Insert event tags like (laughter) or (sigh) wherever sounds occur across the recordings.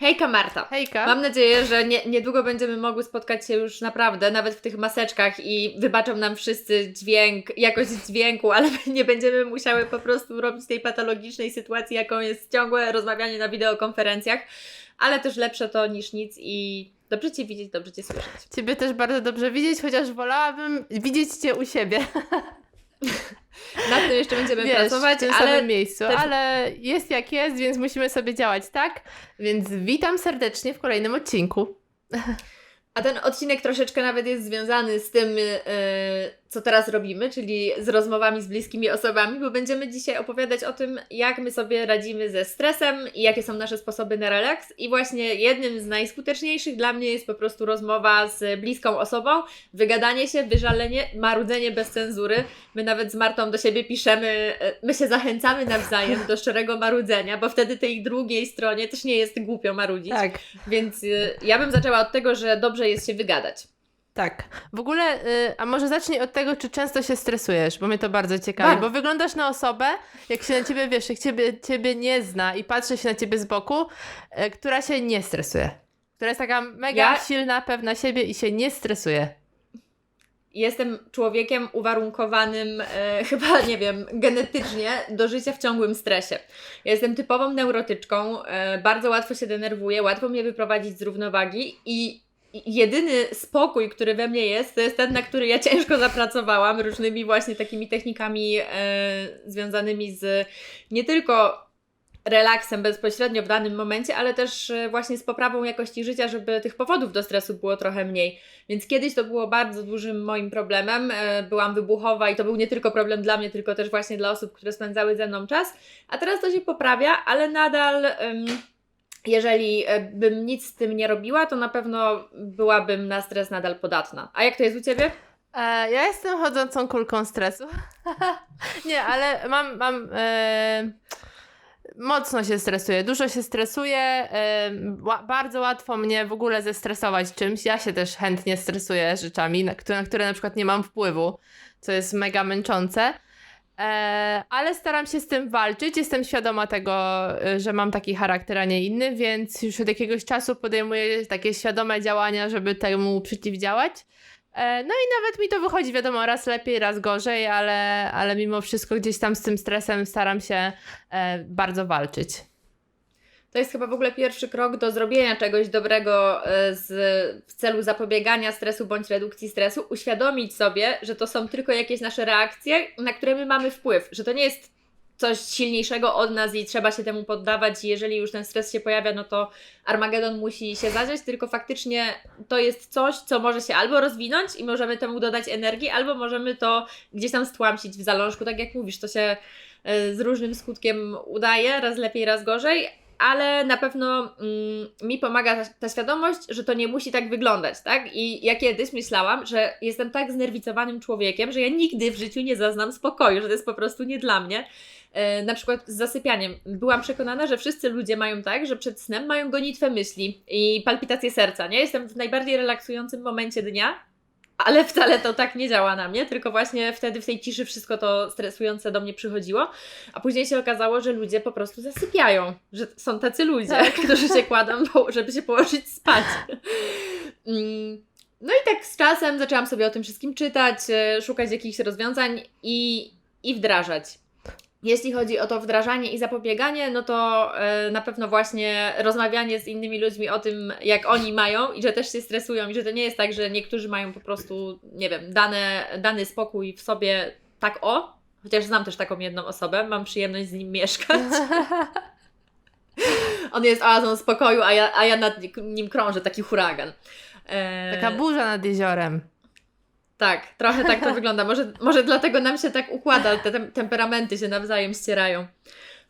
Hejka Marta. Hejka. Mam nadzieję, że nie, niedługo będziemy mogły spotkać się już naprawdę, nawet w tych maseczkach i wybaczą nam wszyscy dźwięk, jakość dźwięku, (laughs) ale nie będziemy musiały po prostu robić tej patologicznej sytuacji, jaką jest ciągłe rozmawianie na wideokonferencjach, ale też lepsze to niż nic i dobrze Cię widzieć, dobrze Cię słyszeć. Ciebie też bardzo dobrze widzieć, chociaż wolałabym widzieć Cię u siebie. (laughs) Nad tym jeszcze będziemy Wiesz, pracować, w tym ale samym miejscu, też- ale jest jak jest, więc musimy sobie działać tak. Więc witam serdecznie w kolejnym odcinku. A ten odcinek troszeczkę nawet jest związany z tym, yy, co teraz robimy, czyli z rozmowami z bliskimi osobami, bo będziemy dzisiaj opowiadać o tym, jak my sobie radzimy ze stresem i jakie są nasze sposoby na relaks. I właśnie jednym z najskuteczniejszych dla mnie jest po prostu rozmowa z bliską osobą, wygadanie się, wyżalenie, marudzenie bez cenzury. My nawet z Martą do siebie piszemy, yy, my się zachęcamy nawzajem do szczerego marudzenia, bo wtedy tej drugiej stronie też nie jest głupio marudzić. Tak. Więc y, ja bym zaczęła od tego, że dobrze jest się wygadać. Tak. W ogóle, y, a może zacznij od tego, czy często się stresujesz, bo mnie to bardzo ciekawi, Bardzo. bo wyglądasz na osobę, jak się na ciebie, wiesz, jak ciebie, ciebie nie zna i patrzy się na ciebie z boku, y, która się nie stresuje. Która jest taka mega Ja- silna, pewna siebie i się nie stresuje. Jestem człowiekiem uwarunkowanym e, (laughs) chyba, nie wiem, genetycznie do życia w ciągłym stresie. Jestem typową neurotyczką, e, bardzo łatwo się denerwuję, łatwo mnie wyprowadzić z równowagi i jedyny spokój, który we mnie jest, to jest ten, na który ja ciężko zapracowałam, różnymi właśnie takimi technikami e, związanymi z nie tylko relaksem bezpośrednio w danym momencie, ale też e, właśnie z poprawą jakości życia, żeby tych powodów do stresu było trochę mniej. Więc kiedyś to było bardzo dużym moim problemem. E, Byłam wybuchowa i to był nie tylko problem dla mnie, tylko też właśnie dla osób, które spędzały ze mną czas. A teraz to się poprawia, ale nadal. Jeżeli e, bym nic z tym nie robiła, to na pewno byłabym na stres nadal podatna. A jak to jest u Ciebie? E, ja jestem chodzącą kulką stresu. (laughs) nie, ale mam, mam e, mocno się stresuję, dużo się stresuję, e, bardzo łatwo mnie w ogóle zestresować czymś. Ja się też chętnie stresuję rzeczami, na które, na które na przykład nie mam wpływu, co jest mega męczące. E, ale staram się z tym walczyć. Jestem świadoma tego, e, że mam taki charakter, a nie inny, więc już od jakiegoś czasu podejmuję takie świadome działania, żeby temu przeciwdziałać. E, No i nawet mi to wychodzi, wiadomo, raz lepiej, raz gorzej, ale, ale mimo wszystko gdzieś tam z tym stresem staram się e, bardzo walczyć. To jest chyba w ogóle pierwszy krok do zrobienia czegoś dobrego e, z, w celu zapobiegania stresu bądź redukcji stresu. Uświadomić sobie, że to są tylko jakieś nasze reakcje, na które my mamy wpływ, że to nie jest coś silniejszego od nas i trzeba się temu poddawać. Jeżeli już ten stres się pojawia, no to Armagedon musi się zadziać, tylko faktycznie to jest coś, co może się albo rozwinąć i możemy temu dodać energii, albo możemy to gdzieś tam stłamsić w zalążku, tak jak mówisz, to się e, z różnym skutkiem udaje, raz lepiej, raz gorzej, ale na pewno mm, mi pomaga ta, ta świadomość, że to nie musi tak wyglądać, tak? I ja kiedyś myślałam, że jestem tak znerwicowanym człowiekiem, że ja nigdy w życiu nie zaznam spokoju, że to jest po prostu nie dla mnie. E, na przykład z zasypianiem. Byłam przekonana, że wszyscy ludzie mają tak, że przed snem mają gonitwę myśli i palpitację serca, nie? Jestem w najbardziej relaksującym momencie dnia, ale wcale to tak nie działa na mnie, tylko właśnie wtedy w tej ciszy wszystko to stresujące do mnie przychodziło, a później się okazało, że ludzie po prostu zasypiają, że są tacy ludzie, Tak. (laughs) którzy się kładą, żeby się położyć spać. Mm, No i tak z czasem zaczęłam sobie o tym wszystkim czytać, e, szukać jakichś rozwiązań i, i wdrażać. Jeśli chodzi o to wdrażanie i zapobieganie, no to e, na pewno właśnie rozmawianie z innymi ludźmi o tym, jak oni mają i że też się stresują i że to nie jest tak, że niektórzy mają po prostu, nie wiem, dane, dany spokój w sobie tak o, chociaż znam też taką jedną osobę, mam przyjemność z nim mieszkać. (laughs) On jest oazą spokoju, a ja, a ja nad nim krążę, taki huragan. E, Taka burza nad jeziorem. Tak, trochę tak to wygląda. Może, może dlatego nam się tak układa, te tem- temperamenty się nawzajem ścierają.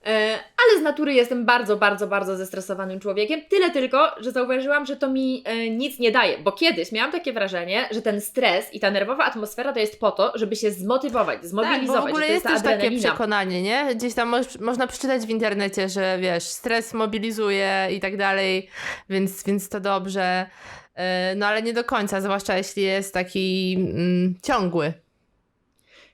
E, ale z natury jestem bardzo, bardzo, bardzo zestresowanym człowiekiem. Tyle tylko, że zauważyłam, że to mi e, nic nie daje, bo kiedyś miałam takie wrażenie, że ten stres i ta nerwowa atmosfera to jest po to, żeby się zmotywować, Tak, bo zmobilizować. w ogóle jest jest też ta takie przekonanie, nie? Gdzieś tam moż, można przeczytać w internecie, że wiesz, stres mobilizuje i tak dalej, więc, więc to dobrze. Yy, No ale nie do końca, zwłaszcza jeśli jest taki mm, ciągły.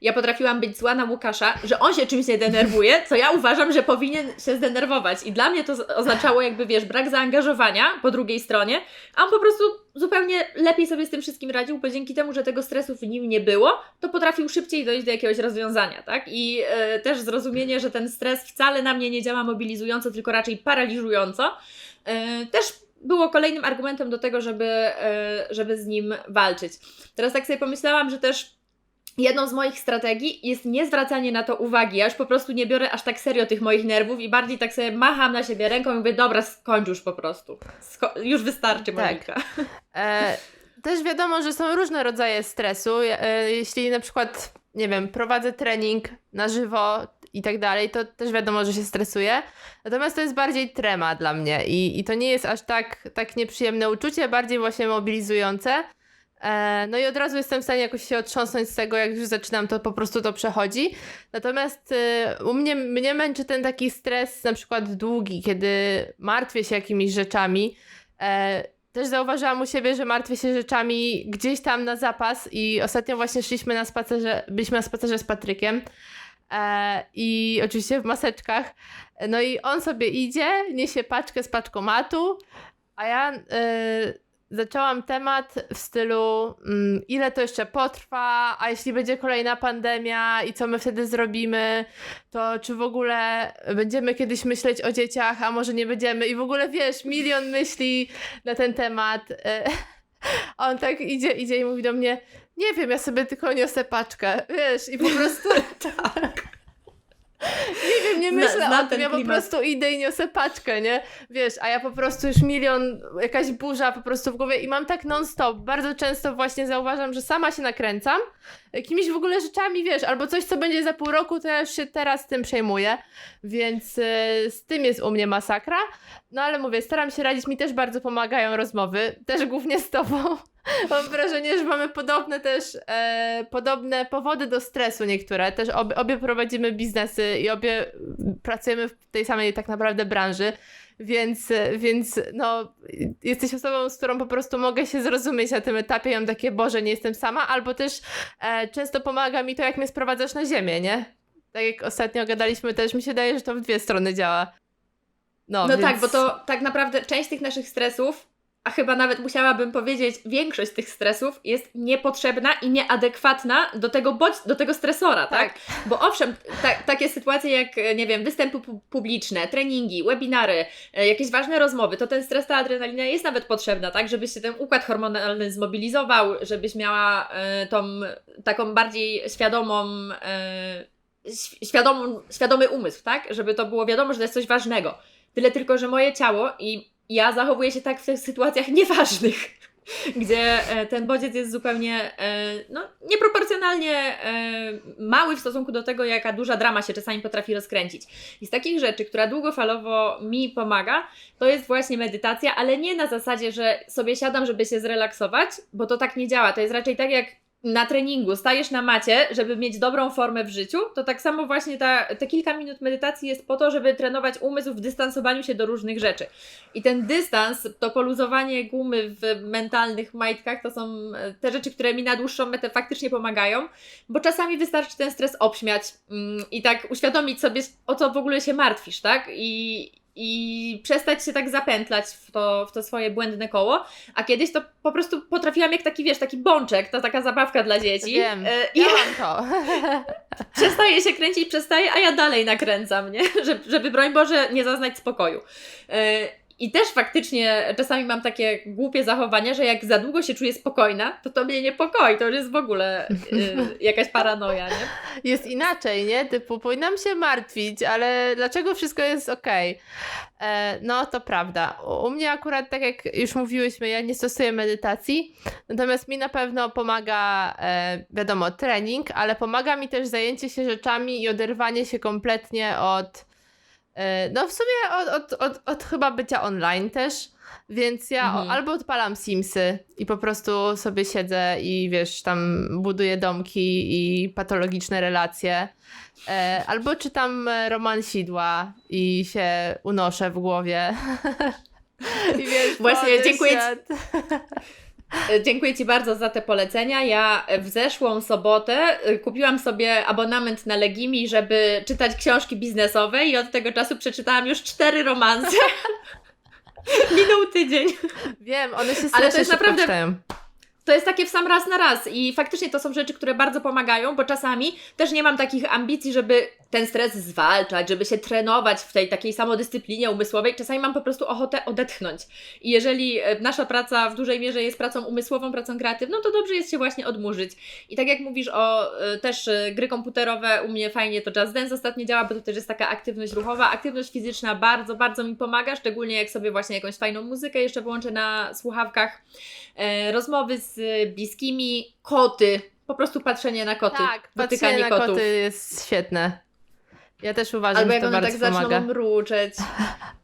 ja potrafiłam być zła na Łukasza, że on się czymś nie denerwuje, co ja uważam, że powinien się zdenerwować. I dla mnie to oznaczało jakby, wiesz, brak zaangażowania po drugiej stronie, a on po prostu zupełnie lepiej sobie z tym wszystkim radził, bo dzięki temu, że tego stresu w nim nie było, to potrafił szybciej dojść do jakiegoś rozwiązania, tak? I e, też zrozumienie, że ten stres wcale na mnie nie działa mobilizująco, tylko raczej paraliżująco, e, też było kolejnym argumentem do tego, żeby, e, żeby z nim walczyć. Teraz tak sobie pomyślałam, że też jedną z moich strategii jest nie zwracanie na to uwagi. Ja już po prostu nie biorę aż tak serio tych moich nerwów i bardziej tak sobie macham na siebie ręką i mówię, dobra, skończ już po prostu. Sko- już wystarczy, Tak. Monika. E, też wiadomo, że są różne rodzaje stresu. E, jeśli na przykład, nie wiem, prowadzę trening na żywo i tak dalej, to też wiadomo, że się stresuję. Natomiast to jest bardziej trema dla mnie i, i to nie jest aż tak, tak nieprzyjemne uczucie, bardziej właśnie mobilizujące. E, no i od razu jestem w stanie jakoś się otrząsnąć z tego, jak już zaczynam, to po prostu to przechodzi. Natomiast e, u mnie, mnie męczy ten taki stres na przykład długi, kiedy martwię się jakimiś rzeczami. E, też zauważyłam u siebie, że martwię się rzeczami gdzieś tam na zapas i ostatnio właśnie szliśmy na spacerze, byliśmy na spacerze z Patrykiem i oczywiście w maseczkach. No i on sobie idzie, niesie paczkę z paczkomatu, a ja e, zaczęłam temat w stylu mm, ile to jeszcze potrwa, a jeśli będzie kolejna pandemia i co my wtedy zrobimy, to czy w ogóle będziemy kiedyś myśleć o dzieciach, a może nie będziemy i w ogóle wiesz, milion myśli na ten temat. (laughs) On tak idzie, idzie i mówi do mnie, nie wiem, ja sobie tylko niosę paczkę, wiesz, i po prostu... (laughs) Nie wiem, nie myślę znam o tym, ja po prostu idę i niosę paczkę, nie? Wiesz, a ja po prostu już milion, jakaś burza po prostu w głowie i mam tak non-stop. Bardzo często właśnie zauważam, że sama się nakręcam jakimiś w ogóle rzeczami, wiesz, albo coś, co będzie za pół roku, to ja już się teraz tym przejmuję, więc e, z tym jest u mnie masakra. No ale mówię, staram się radzić, mi też bardzo pomagają rozmowy, też głównie z tobą. Mam wrażenie, że mamy podobne też, e, podobne powody do stresu niektóre. Też obie, obie prowadzimy biznesy i obie pracujemy w tej samej tak naprawdę branży. Więc, więc no, jesteś osobą, z którą po prostu mogę się zrozumieć na tym etapie i mam takie, Boże, nie jestem sama, albo też e, często pomaga mi to, jak mnie sprowadzasz na ziemię, nie? Tak jak ostatnio gadaliśmy, też mi się daje, że to w dwie strony działa. No, No więc... tak, bo to tak naprawdę część tych naszych stresów, a chyba nawet musiałabym powiedzieć, większość tych stresów jest niepotrzebna i nieadekwatna do tego, bodź, do tego stresora, tak? Tak. Bo owszem, ta, takie sytuacje jak, nie wiem, występy pu- publiczne, treningi, webinary, e, jakieś ważne rozmowy, to ten stres, ta adrenalina jest nawet potrzebna, tak? Żebyś się ten układ hormonalny zmobilizował, żebyś miała e, tą taką bardziej świadomą. E, świadomą, świadomy umysł, tak? Żeby to było wiadomo, że to jest coś ważnego. Tyle tylko, że moje ciało i ja zachowuję się tak w tych sytuacjach nieważnych, (laughs) gdzie e, ten bodziec jest zupełnie e, no, nieproporcjonalnie e, mały w stosunku do tego, jaka duża drama się czasami potrafi rozkręcić. I z takich rzeczy, która długofalowo mi pomaga, to jest właśnie medytacja, ale nie na zasadzie, że sobie siadam, żeby się zrelaksować, bo to tak nie działa. To jest raczej tak jak na treningu stajesz na macie, żeby mieć dobrą formę w życiu, to tak samo właśnie ta, te kilka minut medytacji jest po to, żeby trenować umysł w dystansowaniu się do różnych rzeczy. I ten dystans, to poluzowanie gumy w mentalnych majtkach, to są e, te rzeczy, które mi na dłuższą metę faktycznie pomagają, bo czasami wystarczy ten stres obśmiać mm, i tak uświadomić sobie, o co w ogóle się martwisz, tak? I, i przestać się tak zapętlać w to, w to swoje błędne koło. A kiedyś to po prostu potrafiłam jak taki, wiesz, taki bączek, to taka zabawka dla dzieci. Wiem, E, I ja mam to. (laughs) przestaje się kręcić, przestaje, a ja dalej nakręcam, nie? (laughs) Żeby, żeby broń Boże nie zaznać spokoju. I też faktycznie czasami mam takie głupie zachowania, że jak za długo się czuję spokojna, to to mnie niepokoi, to już jest w ogóle e, jakaś paranoja, nie? Jest inaczej, nie? Typu, powinnam się martwić, ale dlaczego wszystko jest okej? E, No, to prawda. U mnie akurat, tak jak już mówiłyśmy, ja nie stosuję medytacji, natomiast mi na pewno pomaga, e, wiadomo, trening, ale pomaga mi też zajęcie się rzeczami i oderwanie się kompletnie od, no w sumie od, od, od, od chyba bycia online też. Więc ja Mhm. albo odpalam Simsy i po prostu sobie siedzę i wiesz, tam buduję domki i patologiczne relacje. E, albo czytam e, roman Sidła i się unoszę w głowie. (laughs) I wiesz, Właśnie, dziękuję świat. (laughs) E, Dziękuję Ci bardzo za te polecenia. Ja w zeszłą sobotę e, kupiłam sobie abonament na Legimi, żeby czytać książki biznesowe i od tego czasu przeczytałam już cztery romanse. (laughs) Minął tydzień. Wiem, one się Ale to jest naprawdę- czytają. To jest takie w sam raz na raz i faktycznie to są rzeczy, które bardzo pomagają, bo czasami też nie mam takich ambicji, żeby ten stres zwalczać, żeby się trenować w tej takiej samodyscyplinie umysłowej. Czasami mam po prostu ochotę odetchnąć. I jeżeli e, nasza praca w dużej mierze jest pracą umysłową, pracą kreatywną, to dobrze jest się właśnie odmurzyć. I tak jak mówisz o e, też e, gry komputerowe, u mnie fajnie to Just Dance ostatnio działa, bo to też jest taka aktywność ruchowa. Aktywność fizyczna bardzo, bardzo mi pomaga, szczególnie jak sobie właśnie jakąś fajną muzykę jeszcze włączę na słuchawkach rozmowy z bliskimi, koty, po prostu patrzenie na koty, Tak, dotykanie patrzenie na kotów. koty jest świetne. Ja też uważam, Albo że to one tak pomaga. zaczną mruczeć.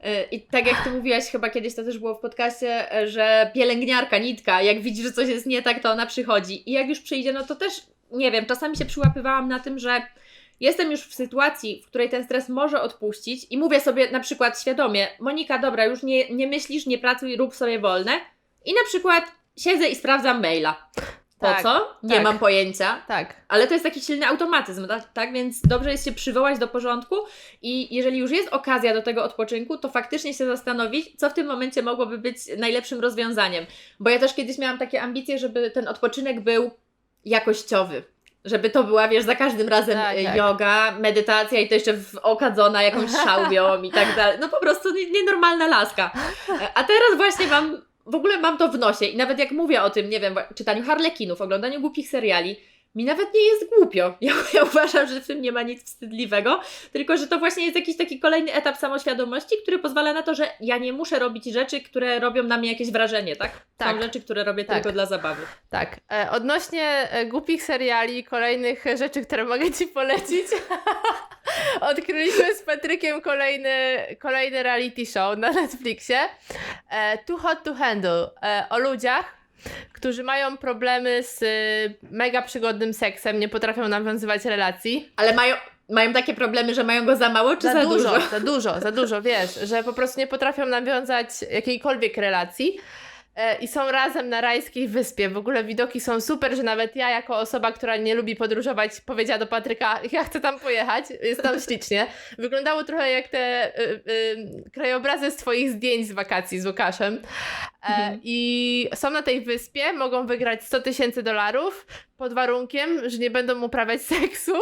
E, I tak jak Ty mówiłaś, chyba kiedyś to też było w podcaście, że pielęgniarka, nitka, jak widzi, że coś jest nie tak, to ona przychodzi. I jak już przyjdzie, no to też, nie wiem, czasami się przyłapywałam na tym, że jestem już w sytuacji, w której ten stres może odpuścić i mówię sobie na przykład świadomie, Monika, dobra, już nie, nie myślisz, nie pracuj, rób sobie wolne. I na przykład siedzę i sprawdzam maila. Po Tak, co? Nie tak. mam pojęcia. Tak, Ale to jest taki silny automatyzm, tak? tak? Więc dobrze jest się przywołać do porządku i jeżeli już jest okazja do tego odpoczynku, to faktycznie się zastanowić, co w tym momencie mogłoby być najlepszym rozwiązaniem. Bo ja też kiedyś miałam takie ambicje, żeby ten odpoczynek był jakościowy. Żeby to była, wiesz, za każdym razem Tak, tak. yoga, medytacja i to jeszcze okadzona jakąś (laughs) szałwią i tak dalej. No po prostu nie- nienormalna laska. A teraz właśnie mam, w ogóle mam to w nosie i nawet jak mówię o tym, nie wiem, czytaniu harlekinów, oglądaniu głupich seriali, mi nawet nie jest głupio. (laughs) Ja, ja uważam, że w tym nie ma nic wstydliwego, tylko że to właśnie jest jakiś taki kolejny etap samoświadomości, który pozwala na to, że ja nie muszę robić rzeczy, które robią na mnie jakieś wrażenie, tak? Tak. Są rzeczy, które robię Tak. tylko dla zabawy. tak. E, odnośnie e, głupich seriali kolejnych e, rzeczy, które mogę Ci polecić. (laughs) Odkryliśmy z Patrykiem kolejny, kolejny reality show na Netflixie. Too Hot to Handle. O ludziach, którzy mają problemy z e, mega przygodnym seksem, nie potrafią nawiązywać relacji. Ale mają, mają takie problemy, że mają go za mało czy za, dużo? Za dużo, za dużo, wiesz, że po prostu nie potrafią nawiązać jakiejkolwiek relacji. E, I są razem na rajskiej wyspie. W ogóle widoki są super, że nawet ja, jako osoba, która nie lubi podróżować, powiedziała do Patryka, ja chcę tam pojechać, jest tam ślicznie. Wyglądało trochę jak te y, y, krajobrazy z Twoich zdjęć z wakacji z Łukaszem. Mhm. I są na tej wyspie, mogą wygrać 100 tysięcy dolarów pod warunkiem, że nie będą uprawiać seksu,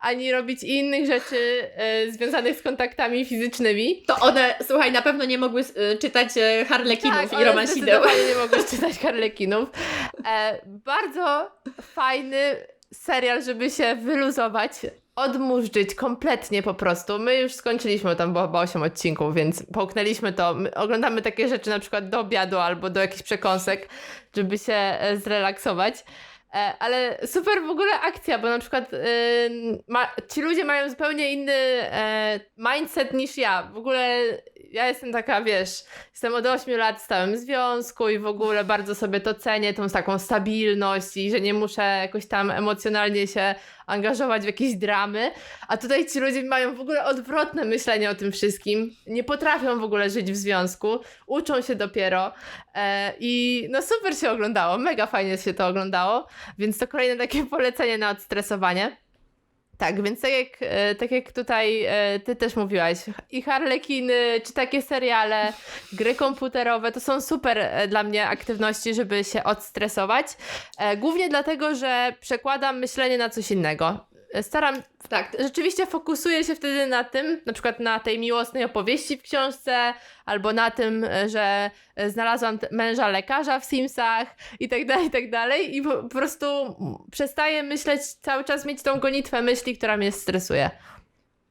ani robić innych rzeczy e, związanych z kontaktami fizycznymi. To one, słuchaj, na pewno nie mogły y, czytać y, harlekinów Tak, i romansideł. nie mogły czytać harlekinów. E, bardzo fajny serial, żeby się wyluzować, odmurzyć kompletnie po prostu. My już skończyliśmy, tam było chyba 8 odcinków, więc połknęliśmy to. My oglądamy takie rzeczy na przykład do obiadu albo do jakichś przekąsek, żeby się e, zrelaksować. E, Ale super w ogóle akcja, bo na przykład ym, ma, ci ludzie mają zupełnie inny e, mindset niż ja. W ogóle ja jestem taka, wiesz, jestem od 8 lat w stałym związku i w ogóle bardzo sobie to cenię, tą taką stabilność i że nie muszę jakoś tam emocjonalnie się angażować w jakieś dramy. A tutaj ci ludzie mają w ogóle odwrotne myślenie o tym wszystkim. Nie potrafią w ogóle żyć w związku, uczą się dopiero. E, I no super się oglądało, mega fajnie się to oglądało, więc to kolejne takie polecenie na odstresowanie. Tak, więc tak jak, e, tak jak tutaj e, ty też mówiłaś, i harlekiny, czy takie seriale, gry komputerowe, to są super e, dla mnie aktywności, żeby się odstresować. Głównie dlatego, że przekładam myślenie na coś innego. Staram Tak, rzeczywiście fokusuję się wtedy na tym, na przykład na tej miłosnej opowieści w książce, albo na tym, e, że e, znalazłam męża lekarza w Simsach i tak dalej, i tak dalej. I po, prostu przestaję myśleć, cały czas mieć tą gonitwę myśli, która mnie stresuje.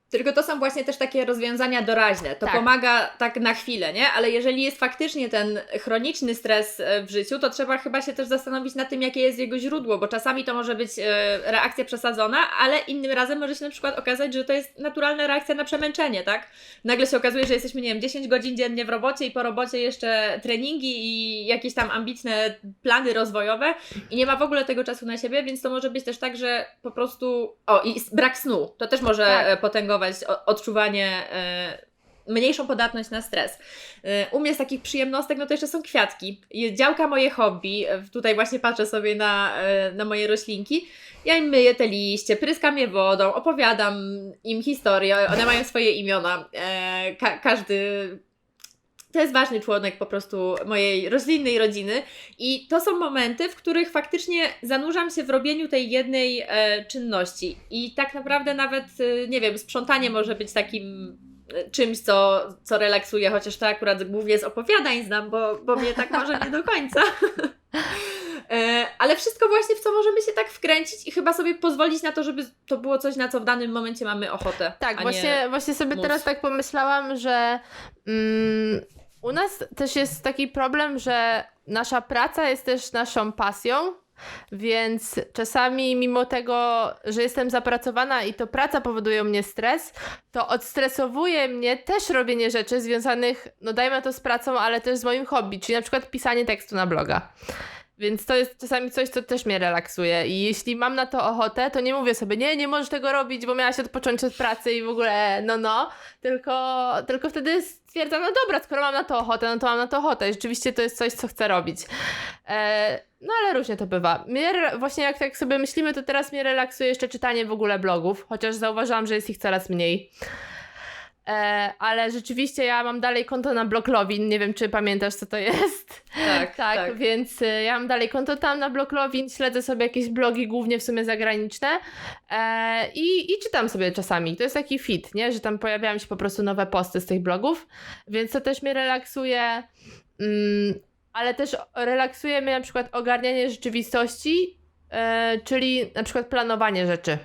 Tylko to są właśnie też takie rozwiązania doraźne. To Tak. pomaga tak na chwilę, nie? Ale jeżeli jest faktycznie ten chroniczny stres e, w życiu, to trzeba chyba się też zastanowić nad tym, jakie jest jego źródło, bo czasami to może być e, reakcja przesadzona, ale innym razem może się na przykład okazać, że to jest naturalna reakcja na przemęczenie, tak? Nagle się okazuje, że jesteśmy, nie wiem, 10 godzin dziennie w robocie i po robocie jeszcze treningi i jakieś tam ambitne plany rozwojowe i nie ma w ogóle tego czasu na siebie, więc to może być też tak, że po prostu. O, i brak snu. To też może Tak. e, potęgować odczuwanie e, mniejszą podatność na stres. Y, U mnie z takich przyjemnostek, no to jeszcze są kwiatki. Działka moje hobby, y, tutaj właśnie patrzę sobie na, na moje roślinki. Ja im myję te liście, pryskam je wodą, opowiadam im historię, one mają swoje imiona. E, Ka- każdy to jest ważny członek po prostu mojej roślinnej rodziny i to są momenty, w których faktycznie zanurzam się w robieniu tej jednej e, czynności i tak naprawdę nawet, e, nie wiem, sprzątanie może być takim e, czymś, co, co relaksuje, chociaż to akurat głównie z opowiadań znam, bo, bo mnie tak może nie do końca. (laughs) E, Ale wszystko właśnie, w co możemy się tak wkręcić i chyba sobie pozwolić na to, żeby to było coś, na co w danym momencie mamy ochotę. Tak, właśnie, Nie... właśnie sobie mus. teraz tak pomyślałam, że mm, u nas też jest taki problem, że nasza praca jest też naszą pasją. Więc czasami, mimo tego, że jestem zapracowana i to praca powoduje u mnie stres, to odstresowuje mnie też robienie rzeczy związanych, no dajmy to z pracą, ale też z moim hobby, czyli na przykład pisanie tekstu na bloga. Więc to jest czasami coś, co też mnie relaksuje. I jeśli mam na to ochotę, to nie mówię sobie, nie, nie możesz tego robić, bo miałaś odpocząć od pracy i w ogóle, no, no. Tylko, tylko wtedy stwierdzam, no dobra, skoro mam na to ochotę, no to mam na to ochotę. I rzeczywiście to jest coś, co chcę robić. E, no ale różnie to bywa. Mnie, właśnie jak tak sobie myślimy, to teraz mnie relaksuje jeszcze czytanie w ogóle blogów, chociaż zauważyłam, że jest ich coraz mniej. E, ale rzeczywiście ja mam dalej konto na Bloglowin, nie wiem czy pamiętasz co to jest. Tak, (laughs) Tak, tak. więc y, ja mam dalej konto tam na Bloglowin, śledzę sobie jakieś blogi, głównie w sumie zagraniczne e, i, i czytam sobie czasami. To jest taki fit, nie? Że tam pojawiają się po prostu nowe posty z tych blogów, więc to też mnie relaksuje. Mm, ale też relaksuje mnie na przykład ogarnianie rzeczywistości, e, czyli na przykład planowanie rzeczy.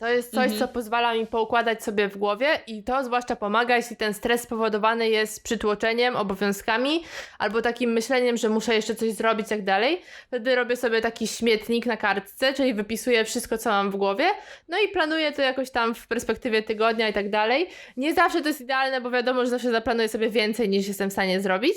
To jest coś, Mhm. co pozwala mi poukładać sobie w głowie i to zwłaszcza pomaga, jeśli ten stres spowodowany jest przytłoczeniem, obowiązkami albo takim myśleniem, że muszę jeszcze coś zrobić i tak dalej. Wtedy robię sobie taki śmietnik na kartce, czyli wypisuję wszystko, co mam w głowie, no i planuję to jakoś tam w perspektywie tygodnia i tak dalej. Nie zawsze to jest idealne, bo wiadomo, że zawsze zaplanuję sobie więcej niż jestem w stanie zrobić,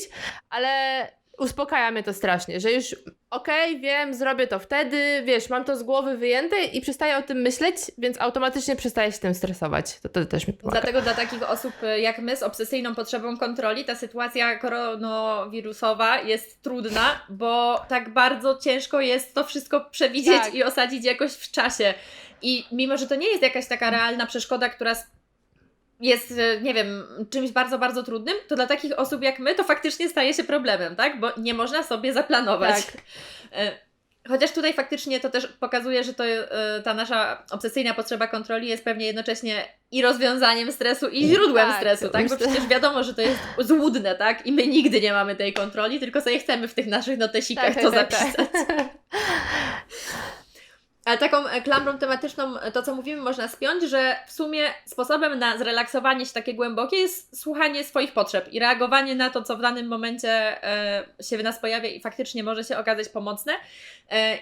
ale uspokaja mnie to strasznie, że już okej, wiem, zrobię to wtedy, wiesz, mam to z głowy wyjęte i przestaję o tym myśleć, więc automatycznie przestaję się tym stresować. To, to też mi pomaga. Dlatego dla takich osób y, jak my z obsesyjną potrzebą kontroli ta sytuacja koronawirusowa jest trudna, bo tak bardzo ciężko jest to wszystko przewidzieć Tak. i osadzić jakoś w czasie. I mimo, że to nie jest jakaś taka realna przeszkoda, która jest, y, nie wiem, czymś bardzo, bardzo trudnym, to dla takich osób jak my to faktycznie staje się problemem, tak? Bo nie można sobie zaplanować. Tak. Y, Chociaż tutaj faktycznie to też pokazuje, że to, y, ta nasza obsesyjna potrzeba kontroli jest pewnie jednocześnie i rozwiązaniem stresu, i źródłem Tak, stresu, tak? Bo przecież wiadomo, że to jest złudne, tak? I my nigdy nie mamy tej kontroli, tylko sobie chcemy w tych naszych notesikach to zapisać. (laughs) Ale taką e, klamrą tematyczną e, to, co mówimy, można spiąć, że w sumie sposobem na zrelaksowanie się takie głębokie jest słuchanie swoich potrzeb i reagowanie na to, co w danym momencie e, się w nas pojawia i faktycznie może się okazać pomocne.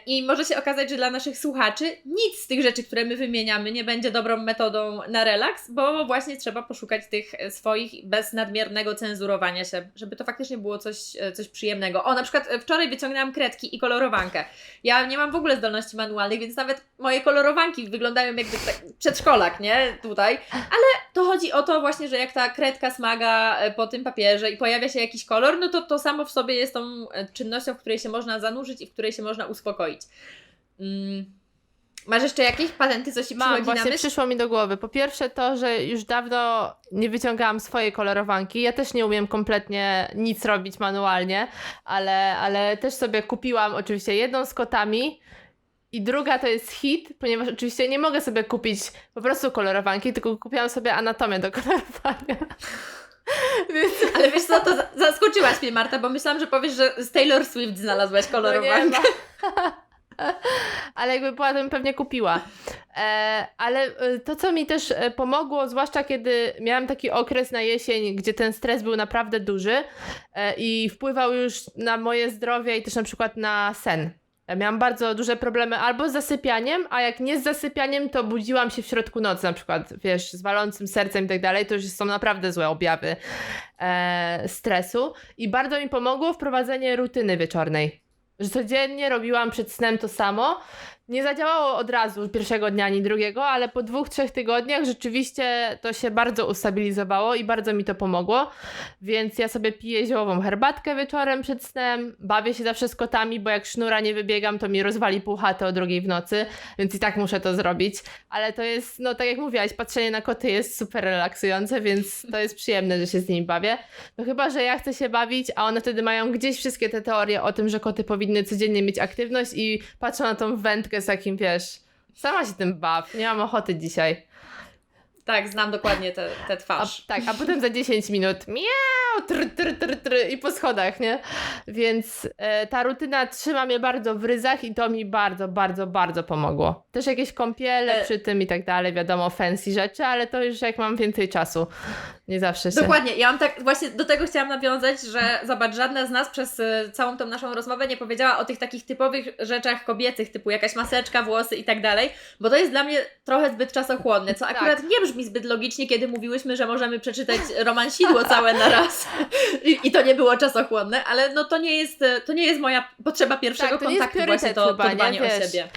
I może się okazać, że dla naszych słuchaczy nic z tych rzeczy, które my wymieniamy, nie będzie dobrą metodą na relaks, bo właśnie trzeba poszukać tych swoich bez nadmiernego cenzurowania się, żeby to faktycznie było coś, coś przyjemnego. O, na przykład wczoraj wyciągnęłam kredki i kolorowankę. Ja nie mam w ogóle zdolności manualnych, więc nawet moje kolorowanki wyglądają jakby tak przedszkolak, nie? Tutaj. Ale to chodzi o to właśnie, że jak ta kredka smaga e, po tym papierze i pojawia się jakiś kolor, no to to samo w sobie jest tą e, czynnością, w której się można zanurzyć i w której się można uspokoić. Mm. Masz jeszcze jakieś patenty, co Ci Mam, właśnie przyszło mi do głowy. Po pierwsze to, że już dawno nie wyciągałam swojej kolorowanki. Ja też nie umiem kompletnie nic robić manualnie, ale, ale też sobie kupiłam oczywiście jedną z kotami i druga to jest hit, ponieważ oczywiście nie mogę sobie kupić po prostu kolorowanki, tylko kupiłam sobie anatomię do (laughs) kolorowania. Więc Ale wiesz co, to za- zaskoczyłaś mnie Marta, bo myślałam, że powiesz, że z Taylor Swift znalazłaś no kolorowankę. ma. (laughs) Ale jakby była, to bym pewnie kupiła. E, ale e, to, co mi też e, pomogło, zwłaszcza kiedy miałam taki okres na jesień, gdzie ten stres był naprawdę duży i wpływał już na moje zdrowie i też na przykład na sen. Ja Miałam bardzo duże problemy albo z zasypianiem, a jak nie z zasypianiem, to budziłam się w środku nocy, na przykład, wiesz, z walącym sercem i tak dalej. To już są naprawdę złe objawy e, stresu. I bardzo mi pomogło wprowadzenie rutyny wieczornej że codziennie robiłam przed snem to samo, nie zadziałało od razu pierwszego dnia ani drugiego, ale po dwóch, trzech tygodniach rzeczywiście to się bardzo ustabilizowało i bardzo mi to pomogło. Więc ja sobie piję ziołową herbatkę wieczorem przed snem, bawię się zawsze z kotami, bo jak sznura nie wybiegam, to mi rozwali pół chaty o drugiej w nocy, więc i tak muszę to zrobić. Ale to jest, no tak jak mówiłaś, patrzenie na koty jest super relaksujące, więc to jest przyjemne, że się z nimi bawię. No chyba, że ja chcę się bawić, a one wtedy mają gdzieś wszystkie te teorie o tym, że koty powinny codziennie mieć aktywność i patrzą na tą wędkę z takim, wiesz, sama się tym baw, nie mam ochoty dzisiaj. Tak, znam dokładnie tę te A, twarz. tak, a potem za 10 minut miau, tr, tr, tr, tr, i po schodach, nie? Więc e, ta rutyna trzyma mnie bardzo w ryzach i to mi bardzo, bardzo, bardzo pomogło. Też jakieś kąpiele E- przy tym i tak dalej, wiadomo, fancy rzeczy, ale to już jak mam więcej czasu. Nie zawsze się... Dokładnie, ja mam tak, właśnie do tego chciałam nawiązać, że zobacz, żadna z nas przez y, całą tą naszą rozmowę nie powiedziała o tych takich typowych rzeczach kobiecych, typu jakaś maseczka, włosy i tak dalej, bo to jest dla mnie trochę zbyt czasochłonne, co Tak. akurat nie brzmi zbyt logicznie, kiedy mówiłyśmy, że możemy przeczytać romansidło całe na raz I, i to nie było czasochłonne, ale no to nie jest, to nie jest moja potrzeba pierwszego Tak, to nie jest kontaktu, właśnie to, chyba, to dbanie o siebie.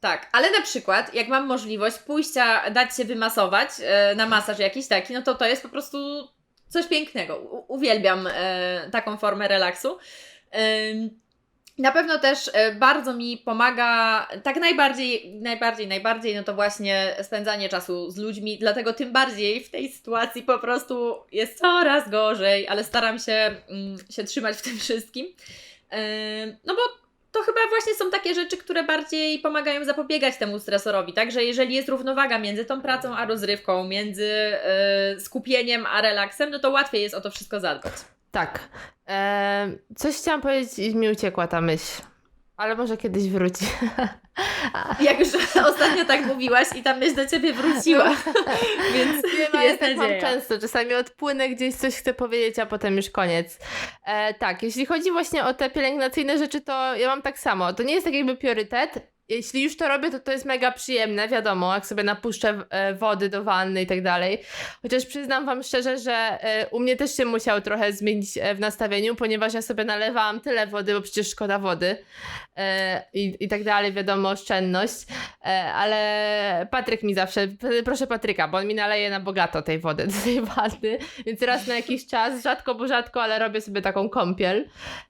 Tak, ale na przykład, jak mam możliwość pójścia, dać się wymasować e, na masaż jakiś taki, no to to jest po prostu coś pięknego. U, uwielbiam e, taką formę relaksu. Ym, na pewno też e, bardzo mi pomaga, tak najbardziej, najbardziej, najbardziej, no to właśnie spędzanie czasu z ludźmi, dlatego tym bardziej w tej sytuacji po prostu jest coraz gorzej, ale staram się, mm, się trzymać w tym wszystkim. Ym, no bo to chyba właśnie są takie rzeczy, które bardziej pomagają zapobiegać temu stresorowi, tak? Że jeżeli jest równowaga między tą pracą a rozrywką, między e, skupieniem a relaksem, no to łatwiej jest o to wszystko zadbać. Tak. E, coś chciałam powiedzieć i mi uciekła ta myśl. Ale może kiedyś wróci. (laughs) Jak już ostatnio tak mówiłaś i ta myśl do Ciebie wróciła, (laughs) więc Wiem, jest tak mam często. Czasami odpłynę gdzieś, coś chcę powiedzieć, a potem już koniec. E, tak, jeśli chodzi właśnie o te pielęgnacyjne rzeczy, to ja mam tak samo. To nie jest tak jakby priorytet. Jeśli już to robię, to to jest mega przyjemne, wiadomo, jak sobie napuszczę e, wody do wanny i tak dalej. Chociaż przyznam Wam szczerze, że e, u mnie też się musiał trochę zmienić e, w nastawieniu, ponieważ ja sobie nalewałam tyle wody, bo przecież szkoda wody i, i tak dalej, wiadomo, oszczędność. Ale Patryk mi zawsze, proszę Patryka, bo on mi naleje na bogato tej wody (laughs) do tej wanny, więc raz na jakiś czas, rzadko bo rzadko, ale robię sobie taką kąpiel.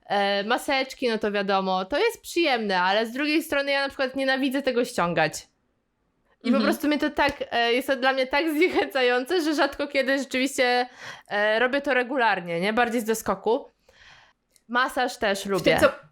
E, maseczki, no to wiadomo, to jest przyjemne, ale z drugiej strony ja na przykład nienawidzę tego ściągać. I Mhm. po prostu mnie to tak, e, jest to dla mnie tak (laughs) zniechęcające, że rzadko kiedy rzeczywiście e, robię to regularnie, nie? Bardziej z doskoku. Masaż też lubię. tym, co,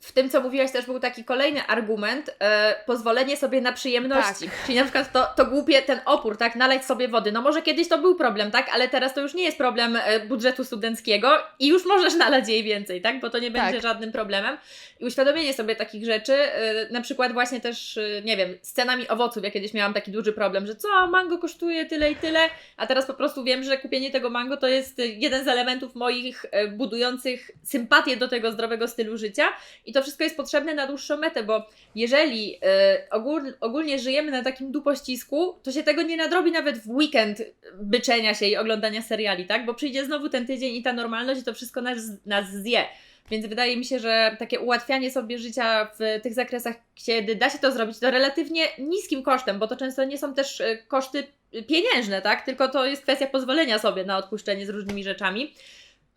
w tym, co mówiłaś, też był taki kolejny argument, e, pozwolenie sobie na przyjemności. Tak. Czyli na przykład to, to głupie, ten opór, tak, nalać sobie wody. No może kiedyś to był problem, tak, ale teraz to już nie jest problem e, budżetu studenckiego i już możesz (laughs) nalać jej więcej, tak, bo to nie będzie Tak. żadnym problemem. I uświadomienie sobie takich rzeczy, e, na przykład właśnie też, e, nie wiem, z cenami owoców. Ja kiedyś miałam taki duży problem, że co, mango kosztuje tyle i tyle, a teraz po prostu wiem, że kupienie tego mango to jest jeden z elementów moich e, budujących sympatię do tego zdrowego stylu życia i to wszystko jest potrzebne na dłuższą metę, bo jeżeli e, ogól, ogólnie żyjemy na takim dupościsku, to się tego nie nadrobi nawet w weekend byczenia się i oglądania seriali, tak? Bo przyjdzie znowu ten tydzień i ta normalność i to wszystko nas, nas zje. Więc wydaje mi się, że takie ułatwianie sobie życia w tych zakresach, kiedy da się to zrobić, to relatywnie niskim kosztem, bo to często nie są też e, koszty pieniężne, tak? Tylko to jest kwestia pozwolenia sobie na odpuszczenie z różnymi rzeczami.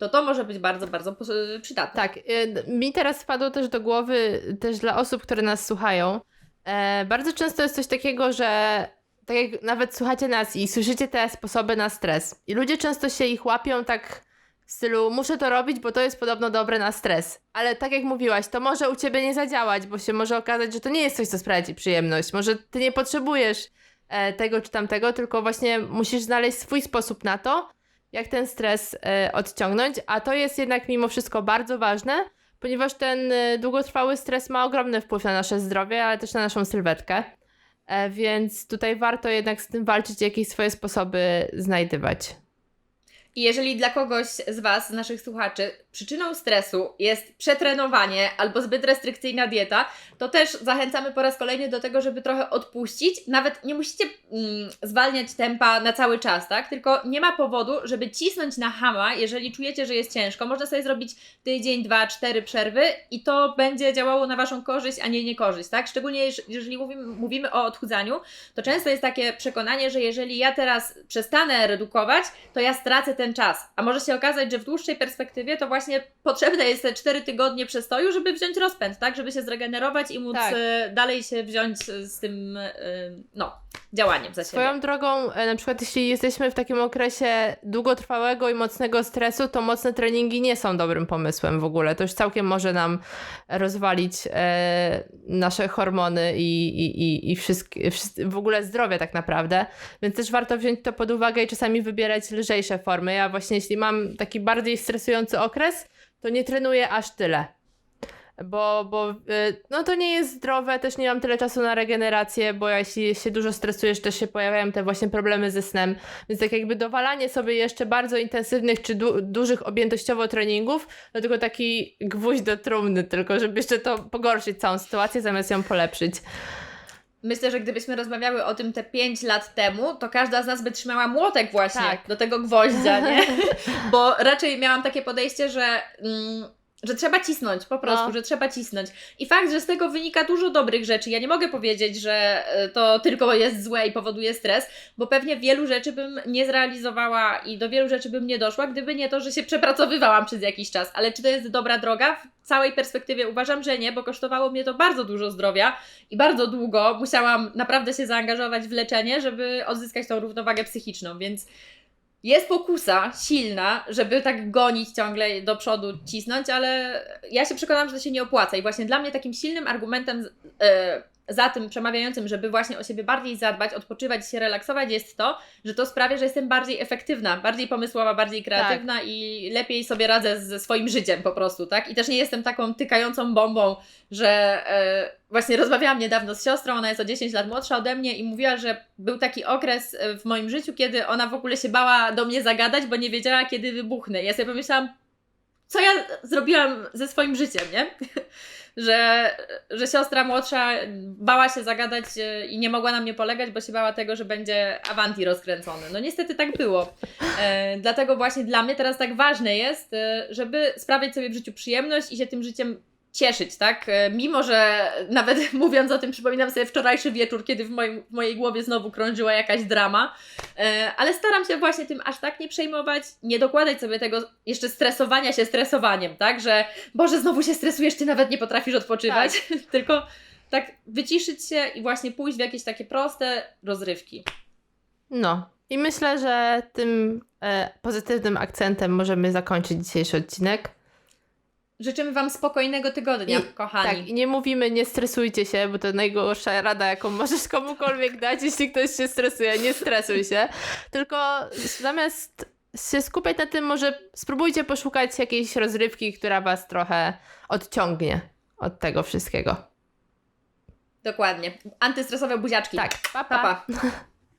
To to może być bardzo, bardzo przydatne. Tak, y, mi teraz wpadło też do głowy, też dla osób, które nas słuchają. E, bardzo często jest coś takiego, że tak jak nawet słuchacie nas i słyszycie te sposoby na stres. I ludzie często się ich łapią tak w stylu, muszę to robić, bo to jest podobno dobre na stres. Ale tak jak mówiłaś, to może u ciebie nie zadziałać, bo się może okazać, że to nie jest coś, co sprawia ci przyjemność. Może ty nie potrzebujesz e, tego czy tamtego, tylko właśnie musisz znaleźć swój sposób na to, jak ten stres e, odciągnąć, a to jest jednak mimo wszystko bardzo ważne, ponieważ ten e, długotrwały stres ma ogromny wpływ na nasze zdrowie, ale też na naszą sylwetkę. E, więc tutaj warto jednak z tym walczyć jakieś swoje sposoby znajdywać. I jeżeli dla kogoś z Was, z naszych słuchaczy, przyczyną stresu jest przetrenowanie albo zbyt restrykcyjna dieta, to też zachęcamy po raz kolejny do tego, żeby trochę odpuścić. Nawet nie musicie mm, zwalniać tempa na cały czas, tak? Tylko nie ma powodu, żeby cisnąć na hama, jeżeli czujecie, że jest ciężko. Można sobie zrobić tydzień, dwa, cztery przerwy i to będzie działało na Waszą korzyść, a nie niekorzyść, tak? Szczególnie jeż- jeżeli mówimy, mówimy o odchudzaniu, to często jest takie przekonanie, że jeżeli ja teraz przestanę redukować, to ja stracę ten czas. A może się okazać, że w dłuższej perspektywie to właśnie potrzebne jest te 4 tygodnie przestoju, żeby wziąć rozpęd, tak? Żeby się zregenerować i móc Tak. e, dalej się wziąć z tym, e, no, działaniem za siebie. Swoją drogą, e, na przykład jeśli jesteśmy w takim okresie długotrwałego i mocnego stresu, to mocne treningi nie są dobrym pomysłem w ogóle. To już całkiem może nam rozwalić nasze hormony i, i, i, i wszystkie, w ogóle zdrowie tak naprawdę. Więc też warto wziąć to pod uwagę i czasami wybierać lżejsze formy. Ja właśnie jeśli mam taki bardziej stresujący okres, to nie trenuję aż tyle. Bo, bo y, no to nie jest zdrowe, też nie mam tyle czasu na regenerację, bo jeśli się dużo stresujesz, też się pojawiają te właśnie problemy ze snem. Więc tak jakby dowalanie sobie jeszcze bardzo intensywnych czy du- dużych objętościowo treningów, to tylko taki gwóźdź do trumny, tylko żeby jeszcze to pogorszyć całą sytuację, zamiast ją polepszyć. Myślę, że gdybyśmy rozmawiały o tym te 5 lat temu, to każda z nas by trzymała młotek właśnie Tak. do tego gwoździa, nie? (laughs) Bo raczej miałam takie podejście, że, mm, że trzeba cisnąć, po prostu, No. że trzeba cisnąć. I fakt, że z tego wynika dużo dobrych rzeczy. Ja nie mogę powiedzieć, że e, to tylko jest złe i powoduje stres, bo pewnie wielu rzeczy bym nie zrealizowała i do wielu rzeczy bym nie doszła, gdyby nie to, że się przepracowywałam przez jakiś czas. Ale czy to jest dobra droga? W całej perspektywie uważam, że nie, bo kosztowało mnie to bardzo dużo zdrowia i bardzo długo musiałam naprawdę się zaangażować w leczenie, żeby odzyskać tą równowagę psychiczną, więc jest pokusa silna, żeby tak gonić ciągle do przodu, cisnąć, ale ja się przekonam, że to się nie opłaca. I właśnie dla mnie takim silnym argumentem e, za tym przemawiającym, żeby właśnie o siebie bardziej zadbać, odpoczywać się relaksować, jest to, że to sprawia, że jestem bardziej efektywna, bardziej pomysłowa, bardziej kreatywna i lepiej sobie radzę ze swoim życiem po prostu, tak? I też nie jestem taką tykającą bombą, że e, właśnie rozmawiałam niedawno z siostrą, ona jest o 10 lat młodsza ode mnie i mówiła, że był taki okres e, w moim życiu, kiedy ona w ogóle się bała do mnie zagadać, bo nie wiedziała, kiedy wybuchnę. I Ja sobie pomyślałam, co ja zrobiłam ze swoim życiem, nie? (laughs) że, że siostra młodsza bała się zagadać e, i nie mogła na mnie polegać, bo się bała tego, że będzie awanti rozkręcony. No niestety tak było. E, dlatego właśnie dla mnie teraz tak ważne jest, e, żeby sprawiać sobie w życiu przyjemność i się tym życiem cieszyć, tak? E, Mimo, że (laughs) nawet mówiąc o tym, przypominam sobie wczorajszy wieczór, kiedy w, moim, w mojej głowie znowu krążyła jakaś drama, e, ale staram się właśnie tym aż tak nie przejmować, nie dokładać sobie tego jeszcze stresowania się stresowaniem, tak? Że Boże, znowu się stresujesz, ty nawet nie potrafisz odpoczywać, (laughs) tylko tak wyciszyć się i właśnie pójść w jakieś takie proste rozrywki. No. I myślę, że tym e, pozytywnym akcentem możemy zakończyć dzisiejszy odcinek. Życzymy Wam spokojnego tygodnia, I- kochani. Tak, i nie mówimy nie stresujcie się, bo to najgorsza rada, jaką możesz komukolwiek dać, jeśli ktoś się stresuje. Nie stresuj się. Tylko zamiast się skupiać na tym, może spróbujcie poszukać jakiejś rozrywki, która was trochę odciągnie od tego wszystkiego. Dokładnie. Antystresowe buziaczki. Tak, pa, Pa, pa. pa. (laughs)